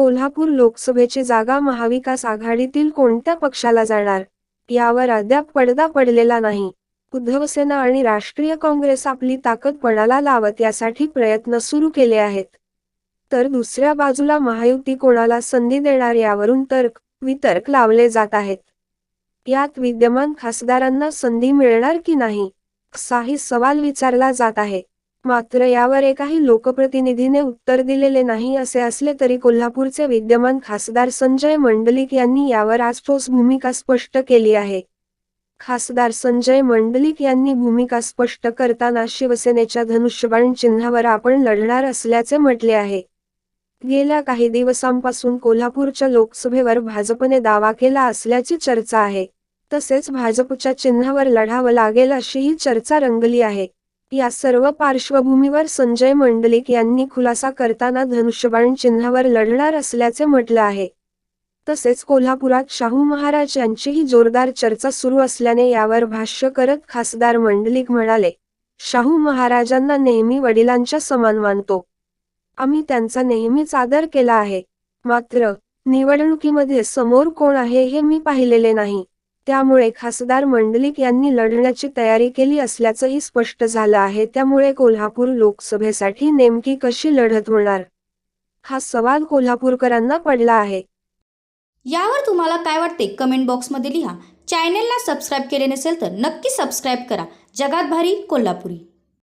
कोल्हापूर लोकसभेची जागा महाविकास आघाडीतील कोणत्या पक्षाला जाणार? यावर अद्याप पडदा पडलेला नाही. उद्धवसेना आणि राष्ट्रीय काँग्रेस आपली ताकद पणाला लावत यासाठी प्रयत्न सुरू केले आहेत. तर दुसऱ्या बाजूला महायुती कोणाला संधी देणार यावरून तर्क वितर्क लावले जात आहेत. यात विद्यमान खासदारांना संधी मिळणार की नाही? असाही सवाल विचारला जात आहे. मात्र यावर एकाही लोकप्रतिनिधीने उत्तर दिलेले नाही असे असले तरी कोल्हापूरचे विद्यमान खासदार संजय मंडलिक यांनी यावर आज ठोस भूमिका स्पष्ट केली आहे. खासदार संजय मंडलिक यांनी भूमिका स्पष्ट करताना शिवसेनेच्या धनुष्यबाण चिन्हावर आपण लढणार असल्याचे म्हटले आहे. गेल्या काही दिवसांपासून कोल्हापूरच्या लोकसभेवर भाजपने दावा केला असल्याची चर्चा आहे. तसेच भाजपच्या चिन्हावर लढावं लागेल अशीही चर्चा रंगली आहे. या सर्व पार्श्वभूमीवर संजय मंडलिक यांनी खुलासा करताना धनुष्यबाण चिन्हावर लढणार असल्याचे म्हटलं आहे. तसेच कोल्हापुरात शाहू महाराज यांचीही जोरदार चर्चा सुरू असल्याने यावर भाष्य करत खासदार मंडलिक म्हणाले शाहू महाराजांना नेहमी वडिलांच्या समान मानतो. आम्ही त्यांचा नेहमीच आदर केला आहे. मात्र निवडणुकीमध्ये समोर कोण आहे हे मी पाहिलेले नाही. त्यामुळे खासदार मंडलिक यांनी लढण्याची तयारी केली असल्याचंही स्पष्ट झालं आहे. त्यामुळे कोल्हापूर लोकसभेसाठी नेमकी कशी लढत होणार? हा सवाल कोल्हापूरकरांना पडला आहे. यावर तुम्हाला काय वाटते? कमेंट बॉक्समध्ये लिहा. चॅनेलला सबस्क्राईब केले नसेल तर नक्की सबस्क्राईब करा. जगात भारी कोल्हापुरी.